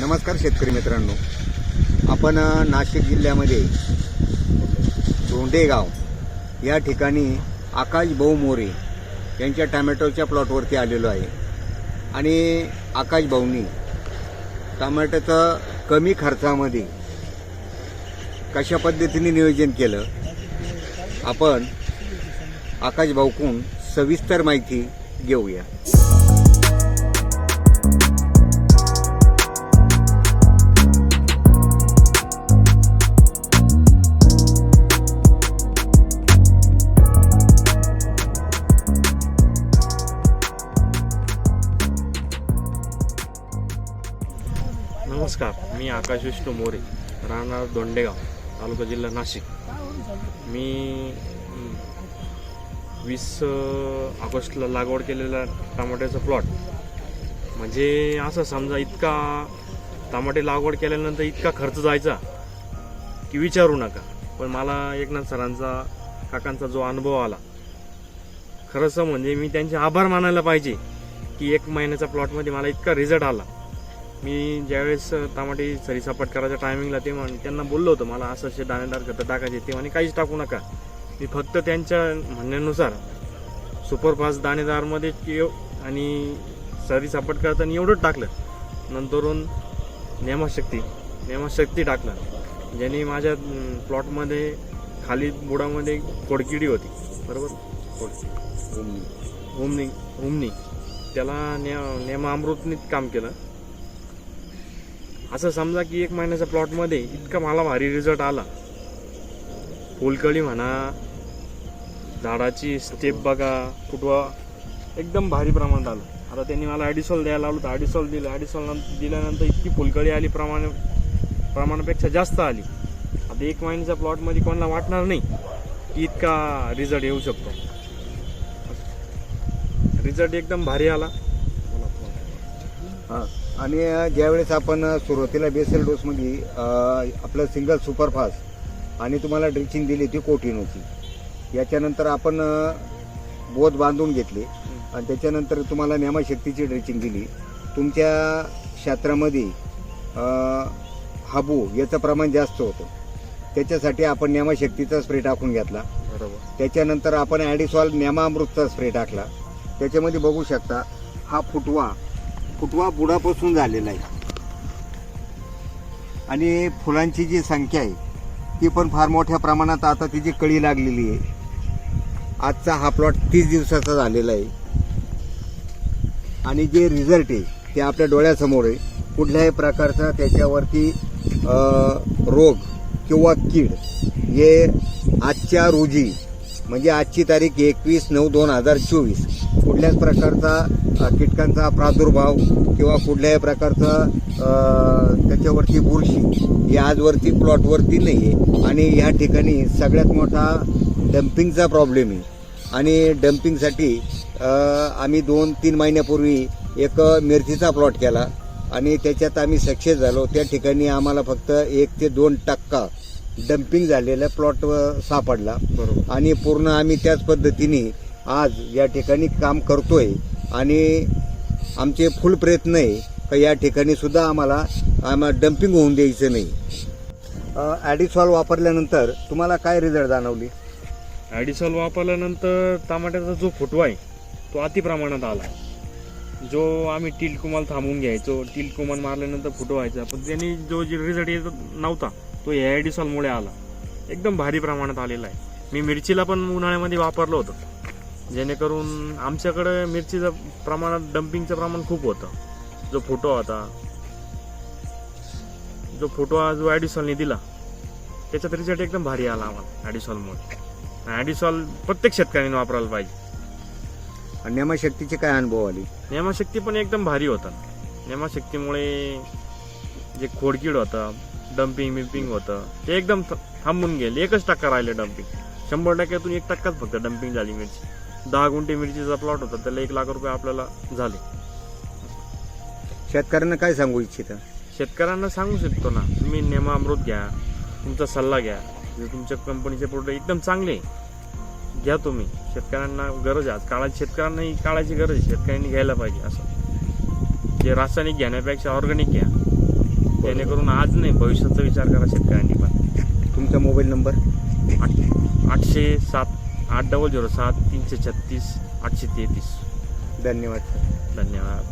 नमस्कार शेतकरी मित्रांनो. आपण नाशिक जिल्ह्यामध्ये धोंडेगाव या ठिकाणी आकाश भाऊ मोरे यांच्या टॅमॅटोच्या प्लॉटवरती आलेलो आहे. आणि आकाश भाऊनी टमाट्याचं कमी खर्चामध्ये कशा पद्धतीने नियोजन केलं? आपण आकाश भाऊकून सविस्तर माहिती घेऊया. नमस्कार मी आकाश विष्णू मोरे राहणार दोंडेगाव तालुका जिल्हा नाशिक. मी वीस ऑगस्टला लागवड केलेला टमाट्याचा प्लॉट. म्हणजे असं समजा इतका टमाटे लागवड केल्यानंतर इतका खर्च जायचा की विचारू नका. पण मला एकनाथ सरांचा काकांचा जो अनुभव आला खरंच म्हणजे मी त्यांचे आभार मानायला पाहिजे की एक महिन्याच्या प्लॉटमध्ये मला इतका रिझल्ट आला. मी ज्यावेळेस टमाटे सरीसपाट करायच्या टायमिंगला ते म्हण त्यांना बोललो होतो मला असं असे दाणेदार खतं टाकायचे ते म्हणे काहीच टाकू नका. मी फक्त त्यांच्या म्हणण्यानुसार सुपरफास्ट दाणेदारमध्ये केव- आणि सरीसपाट करताना एवढंच टाकलं. नंतरून नेमाशक्ती नेमाशक्ती टाकलं. ज्याने माझ्या प्लॉटमध्ये खाली बुडामध्ये खोडकिडी होती. बरोबर? खोड हुमनी. हुमनी. त्याला ने नेमामृतनीत काम केलं. असं समजा की एक महिन्याच्या प्लॉटमध्ये इतका मला भारी रिझल्ट आला. फुलकळी म्हणा झाडाची स्टेप बघा कुठवा एकदम भारी प्रमाणात आलं. आता त्यांनी मला ॲडिसॉल द्यायला लावलं तर ॲडिसॉल दिलं. ॲडिसॉल दिल्यानंतर इतकी फुलकळी आली प्रमाण प्रमाणापेक्षा जास्त आली. आता एक महिन्याच्या प्लॉटमध्ये कोणाला वाटणार नाही की इतका रिझल्ट येऊ शकतो. रिझल्ट एकदम भारी आला. हां. आणि ज्यावेळेस आपण सुरुवातीला बेसल डोसमध्ये आपलं सिंगल सुपरफास्ट आणि तुम्हाला ड्रिचिंग दिली ती कोटिनोची याच्यानंतर आपण बोध बांधून घेतले आणि त्याच्यानंतर तुम्हाला नेमाशक्तीची ड्रिचिंग दिली. तुमच्या क्षेत्रामध्ये हाबू याचं प्रमाण जास्त होतं. त्याच्यासाठी आपण नेमाशक्तीचा स्प्रे टाकून घेतला. बरोबर. त्याच्यानंतर आपण ॲडिसॉल नेमामृतचा स्प्रे टाकला. त्याच्यामध्ये बघू शकता हा फुटवा फुटवा बुडापासून झालेला आहे. आणि फुलांची जी संख्या आहे ती पण फार मोठ्या प्रमाणात आता तिची कळी लागलेली आहे. आजचा हा प्लॉट तीस दिवसाचा झालेला आहे. आणि जे रिझल्ट आहे ते आपल्या डोळ्यासमोर आहे. कुठल्याही प्रकारचा त्याच्यावरती रोग किंवा कीड हे आजच्या रोजी म्हणजे आजची तारीख एकवीस नऊ दोन हजार चोवीस. कुठल्याच प्रकारचा कीटकांचा प्रादुर्भाव किंवा कुठल्याही प्रकारचा त्याच्यावरती बुरशी ही आजवरती प्लॉटवरती नाही आहे आणि ह्या ठिकाणी सगळ्यात मोठा डम्पिंगचा प्रॉब्लेम आहे. आणि डम्पिंगसाठी आम्ही दोन तीन महिन्यापूर्वी एक मिरचीचा प्लॉट केला. आणि त्याच्यात आम्ही सक्सेस झालो. त्या ठिकाणी आम्हाला फक्त एक ते दोन टक्का डम्पिंग झालेला प्लॉट सापडला. बरोबर. आणि पूर्ण आम्ही त्याच पद्धतीने आज या ठिकाणी काम करतोय. आणि आमचे फुल प्रयत्न आहे का या ठिकाणी सुद्धा आम्हाला आम्हाला डम्पिंग होऊन द्यायचं नाही. ॲडिसॉल वापरल्यानंतर तुम्हाला काय रिझल्ट जाणवली? ॲडिसॉल वापरल्यानंतर टमाट्याचा जो फुटवा आहे तो अति प्रमाणात आला. जो आम्ही टील कुमाल थांबवून घ्यायचो टील कुमाल मारल्यानंतर फुटवायचा पण त्यांनी जो जे रिझल्ट येत नव्हता. तो या ॲडिसॉलमुळे आला. एकदम भारी प्रमाणात आलेला आहे. मी मिरचीला पण उन्हाळ्यामध्ये वापरलं होतं. जेणेकरून आमच्याकडं मिरचीचं प्रमाणात डम्पिंगचं प्रमाण खूप होतं. जो फुटवा होता. जो फुटवा जो ॲडिसॉलने दिला त्याच्यात रिझल्ट एकदम भारी आला आम्हाला ॲडिसॉलमुळे ॲडिसॉल प्रत्येक शेतकऱ्याने वापरायला पाहिजे. आणि नेमाशक्तीचे काय अनुभव आले? नेमाशक्ती पण एकदम भारी होता. नेमाशक्तीमुळे जे खोडकीड होतं डम्पिंग बिम्पिंग होतं. ते एकदम थांबून गेले. एकच टक्का राहिले डम्पिंग शंभर टक्क्यातून एक टक्काच फक्त डम्पिंग झाली मिरची. दहा गुंठे मिरचीचा प्लॉट होता त्याला एक लाख रुपये आपल्याला झाले. शेतकऱ्यांना काय सांगू इच्छिता? शेतकऱ्यांना सांगू शकतो ना तुम्ही नेमा अमृत घ्या तुमचा सल्ला घ्या. जे तुमच्या कंपनीचे प्रोडक्ट एकदम चांगले आहे. घ्या तुम्ही. शेतकऱ्यांना गरज आहे. काळात शेतकऱ्यांना ही काळाची गरज आहे. शेतकऱ्यांनी घ्यायला पाहिजे असं. जे रासायनिक घेण्यापेक्षा ऑर्गॅनिक घ्या. जेणेकरून आज नाही भविष्याचा विचार करा शेतकऱ्यांनी पण. तुमचा मोबाईल नंबर? आठ आठशे सात आठ डबल झिरो सात तीनशे छत्तीस आठशे तेहतीस. धन्यवाद. धन्यवाद.